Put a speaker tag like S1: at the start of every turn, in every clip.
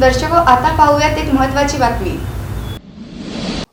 S1: दर्शको हो, आता पाहूयात एक महत्वाची बातमी.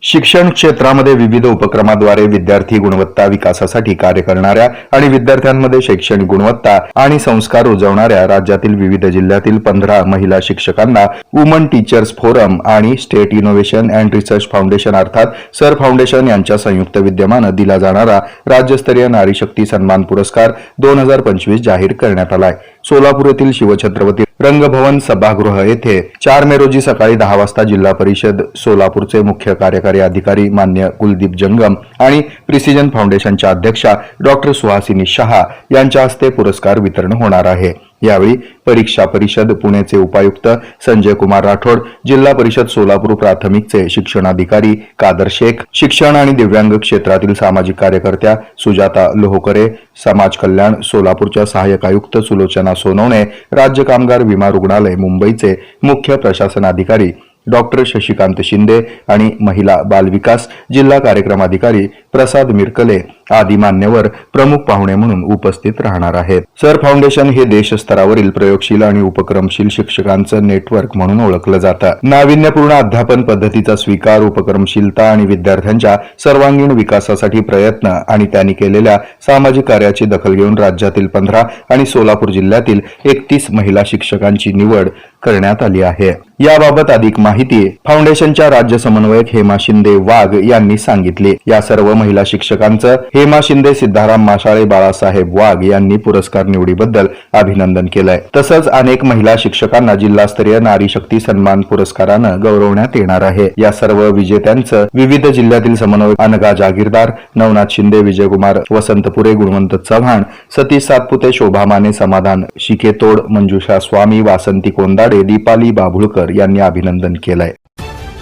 S2: शिक्षण क्षेत्रामध्ये विविध उपक्रमाद्वारे विद्यार्थी गुणवत्ता विकासासाठी कार्य करणाऱ्या आणि विद्यार्थ्यांमध्ये शैक्षणिक गुणवत्ता आणि संस्कार रुजवणाऱ्या राज्यातील विविध जिल्ह्यातील पंधरा महिला शिक्षकांना वुमन टीचर्स फोरम आणि state innovation and research foundation अर्थात सर फाउंडेशन यांच्या संयुक्त विद्यमानं दिला जाणारा राज्यस्तरीय नारी शक्ती सन्मान पुरस्कार दोन हजार पंचवीस जाहीर करण्यात आलाय. सोलापूर येथील शिवछत्रपती रंगभवन सभागृह येथे चार मे रोजी सकाळी दहा वाजता जिल्हा परिषद सोलापूरचे मुख्य कार्यकारी अधिकारी मान्य कुलदीप जंगम आणि प्रिसिजन फाउंडेशनच्या अध्यक्षा डॉक्टर सुहासिनी शहा यांच्या हस्ते पुरस्कार वितरण होणार आहे. यावेळी परीक्षा परिषद पुणेचे उपायुक्त संजय कुमार राठोड जिल्हा परिषद सोलापूर प्राथमिकचे शिक्षणाधिकारी कादर शेख शिक्षण आणि दिव्यांग क्षेत्रातील सामाजिक कार्यकर्त्या सुजाता लोहकरे समाज कल्याण सोलापूरच्या सहाय्यक आयुक्त सुलोचना सोनवणे राज्य कामगार विमा रुग्णालय मुंबईचे मुख्य प्रशासन अधिकारी डॉक्टर शशिकांत शिंदे आणि महिला बालविकास जिल्हा कार्यक्रमाधिकारी प्रसाद मिरकले आदी मान्यवर प्रमुख पाहुणे म्हणून उपस्थित राहणार आहेत. सर फाउंडेशन हे देशस्तरावरील प्रयोगशील आणि उपक्रमशील शिक्षकांचं नेटवर्क म्हणून ओळखलं जातं. नाविन्यपूर्ण अध्यापन पद्धतीचा स्वीकार उपक्रमशीलता आणि विद्यार्थ्यांच्या सर्वांगीण विकासासाठी प्रयत्न आणि त्यांनी केलेल्या सामाजिक कार्याची दखल घेऊन राज्यातील पंधरा आणि सोलापूर जिल्ह्यातील एकतीस महिला शिक्षकांची निवड करण्यात आली आहे. याबाबत अधिक माहिती फाउंडेशनच्या राज्य समन्वयक हेमा शिंदे वाघ यांनी सांगितली. या सर्व महिला शिक्षकांचं हे हेमा शिंदे सिद्धाराम माशाळे बाळासाहेब वाघ यांनी पुरस्कार निवडीबद्दल अभिनंदन केलंय. तसंच अनेक महिला शिक्षकांना जिल्हास्तरीय नारी शक्ती सन्मान पुरस्कारानं गौरवण्यात येणार आहे. या सर्व विजेत्यांचं विविध जिल्ह्यातील समन्वयक अनगा जागीरदार नवनाथ शिंदे विजयकुमार वसंतपुरे गुणवंत चव्हाण सतीश सातपुते शोभा माने समाधान शिकेतोड मंजुषा स्वामी वासंती कोंदाडे दीपाली बाभुळकर यांनी अभिनंदन केलंय.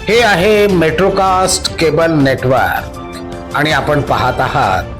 S3: हे आहे मेट्रोकास्ट केबल नेटवर्क आणि आपण पाहत आहात